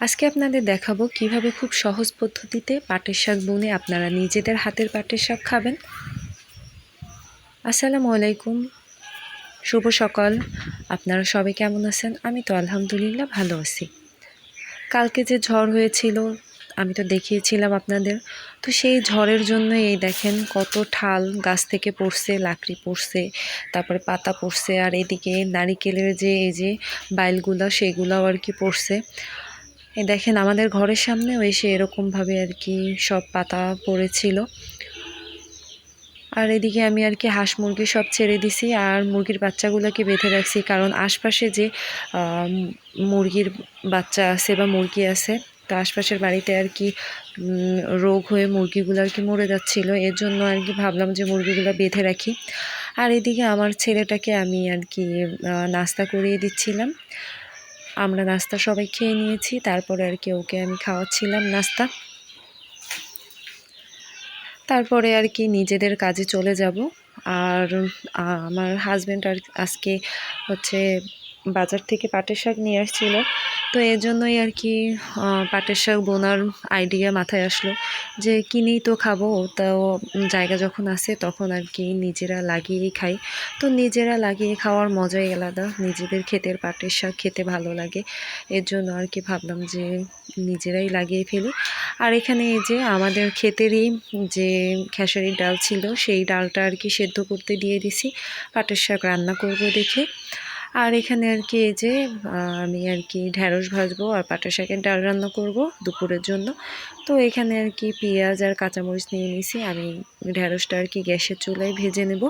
আজকে আপনাদের দেখাবো কীভাবে খুব সহজ পদ্ধতিতে পাটের শাক বুনে আপনারা নিজেদের হাতের পাটের শাক খাবেন। আসসালামু আলাইকুম। শুভ সকাল। আপনারা সবাই কেমন আছেন? আমি তো আলহামদুলিল্লাহ ভালো আছি। কালকে যে ঝড় হয়েছিল আমি তো দেখিয়েছিলাম আপনাদের। তো সেই ঝড়ের জন্য এই দেখেন কত ঠাল গাছ থেকে পড়ছে, লাকড়ি পড়ছে, তারপরে পাতা পড়ছে, আর এদিকে নারিকেলের যে এই যে বাইলগুলো, সেগুলোও আর কি পড়ছে। এই দেখেন আমাদের ঘরের সামনেও এসে এরকমভাবে আর কি সব পাতা পড়েছিল। আর এদিকে আমি আর কি হাঁস মুরগি সব ছেড়ে দিছি, আর মুরগির বাচ্চাগুলোকে বেঁধে রাখছি, কারণ আশপাশে যে মুরগির বাচ্চা আছে বা মুরগি আছে তো আশপাশের বাড়িতে আর কি রোগ হয়ে মুরগিগুলো আর কি মরে যাচ্ছিল। এর জন্য আর কি ভাবলাম যে মুরগিগুলো বেঁধে রাখি। আর এদিকে আমার ছেলেটাকে আমি আর কি নাস্তা করিয়ে দিচ্ছিলাম। আমরা নাস্তা সবাই খেয়ে নিয়েছি, তারপরে আর কি ওকে আমি খাওয়াচ্ছিলাম নাস্তা। তারপরে আর কি নিজেদের কাজে চলে যাব। আর আমার হাজব্যান্ড আর আজকে হচ্ছে বাজার থেকে পাটের শাক নিয়ে আসছিল। তো এর জন্যই আর কি পাটের শাক বোনার আইডিয়া মাথায় আসলো যে কিনেই তো খাব। তাও জায়গা যখন আসে তখন আর কি নিজেরা লাগিয়েই খাই। তো নিজেরা লাগিয়ে খাওয়ার মজাই আলাদা। নিজেদের ক্ষেতের পাটের শাক খেতে ভালো লাগে। এর জন্য আর কি ভাবলাম যে নিজেরাই লাগিয়ে ফেলি। আর এখানে এই যে আমাদের ক্ষেতেরই যে খেসারির ডাল ছিল, সেই ডালটা আর কি সেদ্ধ করতে দিয়ে দিছি। পাটের শাক রান্না করব দেখে। আর এখানে আর কি এই যে আমি আর কি ঢ্যাঁড়স ভাজবো আর পাটা শাকের ডাল রান্না করব দুপুরের জন্য। তো এখানে আর কি পেঁয়াজ আর কাঁচামরিচ নিয়ে নিছি। আমি ঢ্যাঁড়সটা আর কি গ্যাসের চুলায় ভেজে নেব।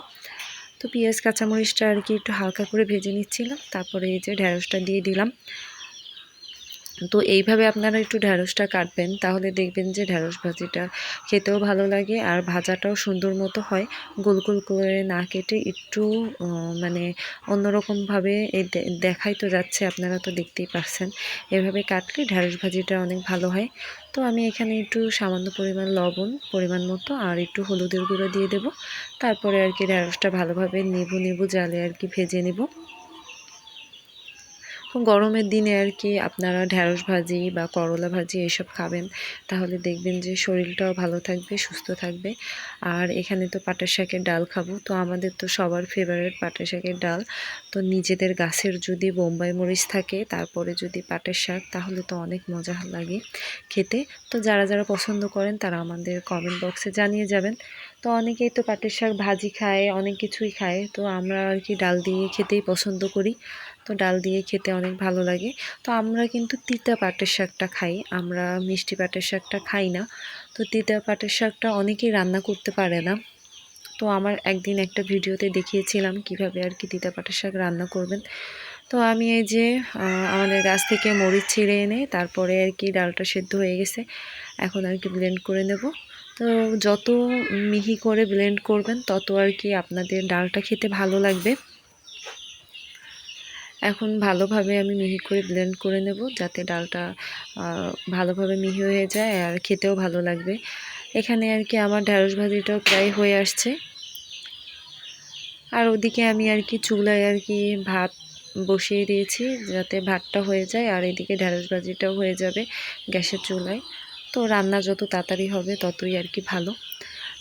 তো পেঁয়াজ, কাঁচামরিচটা আর কি একটু হালকা করে ভেজে নিচ্ছিলাম। তারপরে এই যে ঢ্যাঁড়সটা দিয়ে দিলাম। তো এইভাবে আপনারা একটু ঢ্যাঁড়সটা কাটবেন, তাহলে দেখবেন যে ঢ্যাঁড়স ভাজিটা খেতেও ভালো লাগে আর ভাজাটাও সুন্দর মতো হয়। গোল গোল করে না কেটে একটু মানে অন্যরকমভাবে এই দেখাই তো যাচ্ছে, আপনারা তো দেখতেই পারছেন। এভাবে কাটলে ঢ্যাঁড়স ভাজিটা অনেক ভালো হয়। তো আমি এখানে একটু সামান্য পরিমাণ লবণ পরিমাণ মতো আর একটু হলুদের গুঁড়ো দিয়ে দেব। তারপরে আর কি ঢ্যাঁড়সটা ভালোভাবে নেবু নেবু জালে আর কি ভেজে নেব। গরমের দিনে আর কি আপনারা ঢ্যাঁড়স ভাজি বা করলা ভাজি এসব খাবেন, তাহলে দেখবেন যে শরীরটাও ভালো থাকবে, সুস্থ থাকবে। আর এখানে তো পাটের শাকের ডাল খাব, তো আমাদের তো সবার ফেভারিট পাটের শাকের ডাল। তো নিজেদের গাছের যদি বোম্বাই মরিচ থাকে, তারপরে যদি পাটের শাক, তাহলে তো অনেক মজা লাগে খেতে। তো যারা যারা পছন্দ করেন, তারা আমাদের কমেন্ট বক্সে জানিয়ে যাবেন। তো অনেকেই তো পাটের শাক ভাজি খায়, অনেক কিছুই খায়, তো আমরা আর কি ডাল দিয়ে খেতেই পছন্দ করি। তো ডাল দিয়ে খেতে অনেক ভালো লাগে। তো আমরা কিন্তু তিতা পাটের শাকটা খাই। আমরা মিষ্টি পাটের শাকটা খাই না। তো তিতা পাটের শাকটা অনেকেই রান্না করতে পারে না। তো আমার একদিন একটা ভিডিওতে দেখিয়েছিলাম কীভাবে আর কি তিতা পাটের শাক রান্না করবেন। তো আমি এই যে আমাদের গাছ থেকে মরিচ ছিঁড়ে এনে তারপরে আর কি ডালটা সেদ্ধ হয়ে গেছে। এখন আর কি ব্লেন্ড করে নেব। তো যত মিহি করে ব্লেন্ড করবেন, তত আর কি আপনাদের ডালটা খেতে ভালো লাগবে। এখন ভালোভাবে আমি মিহি করে ব্লেন্ড করে নেব যাতে ডালটা ভালোভাবে মিহি হয়ে যায় আর খেতেও ভালো লাগবে। এখানে আর কি আমার ঢ্যাঁড়স ভাজিটাও প্রায় হয়ে আসছে। আর ওদিকে আমি আর কি চুলায় আর কি ভাত বসিয়ে দিয়েছি যাতে ভাতটা হয়ে যায় আর এদিকে ঢ্যাঁড়স ভাজিটাও হয়ে যাবে গ্যাসের চুলায়। তো রান্না যত তাড়াতাড়ি হবে ততই আর কি ভালো।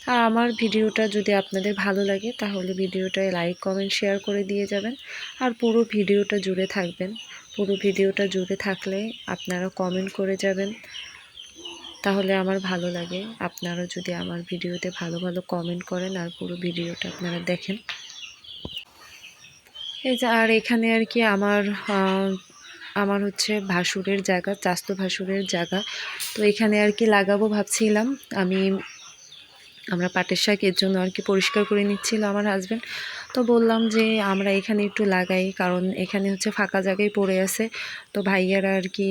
আর আমার ভিডিওটা যদি আপনাদের ভালো লাগে, তাহলে ভিডিওটায় লাইক কমেন্ট শেয়ার করে দিয়ে যাবেন। আর পুরো ভিডিওটা জুড়ে থাকবেন। পুরো ভিডিওটা জুড়ে থাকলে আপনারা কমেন্ট করে যাবেন। তাহলে আমার ভালো লাগে। আপনারা যদি আমার ভিডিওতে ভালো ভালো কমেন্ট করেন, আর পুরো ভিডিওটা আপনারা দেখেন। এই যে, আর এখানে আর কি আমার আমার হচ্ছে ভাসুরের জায়গা, চাস্ত ভাসুরের জায়গা। তো এখানে আর কি লাগাবো ভাবছিলাম। আমি আমরা পাটের শাক এর জন্য আর কি পরিষ্কার করে নিচ্ছিল আমার হাজব্যান্ড তো বললাম যে, আমরা এখানে একটু লাগাই, কারণ এখানে হচ্ছে ফাঁকা জায়গায় পড়ে আছে। তো ভাইয়ারা আর কি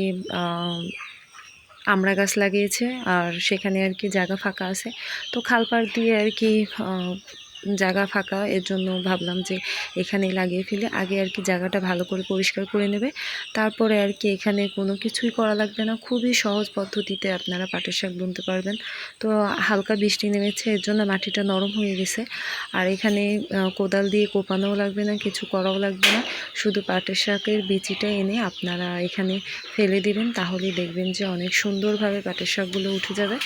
আমড়া গাছ লাগিয়েছে, আর সেখানে আর কি জায়গা ফাঁকা আছে। তো খাল পাড় দিয়ে আর কি জায়গা ফাঁকা, এর জন্য ভাবলাম যে এখানে লাগিয়ে ফেলে। আগে আর কি জায়গাটা ভালো করে পরিষ্কার করে নেবে। তারপরে আর কি এখানে কোনো কিছুই করা লাগবে না। খুবই সহজ পদ্ধতিতে আপনারা পাটের শাক বুনতে পারবেন। তো হালকা বৃষ্টি নেমেছে, এর জন্য মাটিটা নরম হয়ে গেছে। আর এখানে কোদাল দিয়ে কোপানোও লাগবে না, কিছু করাও লাগবে না। শুধু পাটের শাকের বিচিটা এনে আপনারা এখানে ফেলে দিবেন, তাহলেই দেখবেন যে অনেক সুন্দরভাবে পাটের শাকগুলো উঠে যাবে।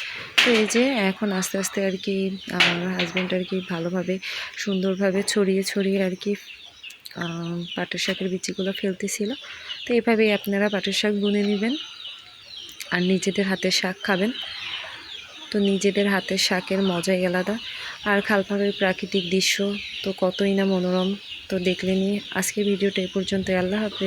তো এই যে এখন আস্তে আস্তে আর কি আমার হাজব্যান্ড আর কি ভালোভাবে, সুন্দরভাবে ছড়িয়ে ছড়িয়ে আর কি পাটের শাকের বিচিগুলো ফেলতেছিল। তো এইভাবেই আপনারা পাটের শাক বুনে নেবেন আর নিজেদের হাতের শাক খাবেন। তো নিজেদের হাতের শাকের মজাই আলাদা। আর খালপাড়ের প্রাকৃতিক দৃশ্য তো কতই না মনোরম। তো দেখলেনি আজকের ভিডিওটা এ পর্যন্ত আল্লাহ হাফেজ।